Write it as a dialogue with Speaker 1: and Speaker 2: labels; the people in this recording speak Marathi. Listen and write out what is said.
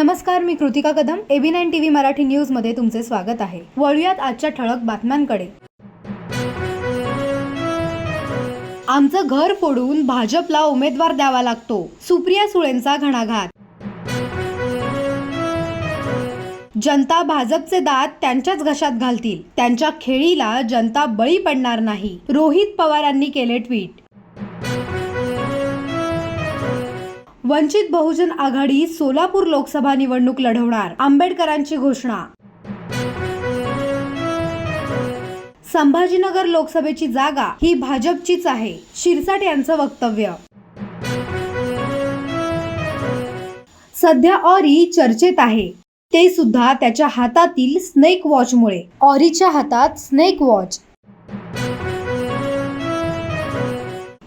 Speaker 1: नमस्कार मी Kritika Kadam. A B nine TV Marathi न्यूजमध्ये तुमचे स्वागत आहे. वळूयात आजच्या ठळक बातम्यांकडे. आमचं घर फोडून भाजपला उमेदवार द्यावा लागतो. सुप्रिया सुळेंचा घणाघात. जनता भाजपचे दात त्यांच्याच घशात घालतील. त्यांच्या खेळीला जनता बळी पडणार नाही. रोहित पवारांनी केले ट्विट. वंचित बहुजन आघाडी सोलापूर लोकसभा निवडणूक लढवणार. आंबेडकरांची घोषणा. संभाजीनगर लोकसभेची जागा ही भाजपचीच आहे शिरसाट यांचं वक्तव्य. सध्या ऑरी चर्चेत आहे. ते सुद्धा त्याच्या हातातील स्नेक वॉचमुळे ऑरीच्या हातात स्नेक वॉच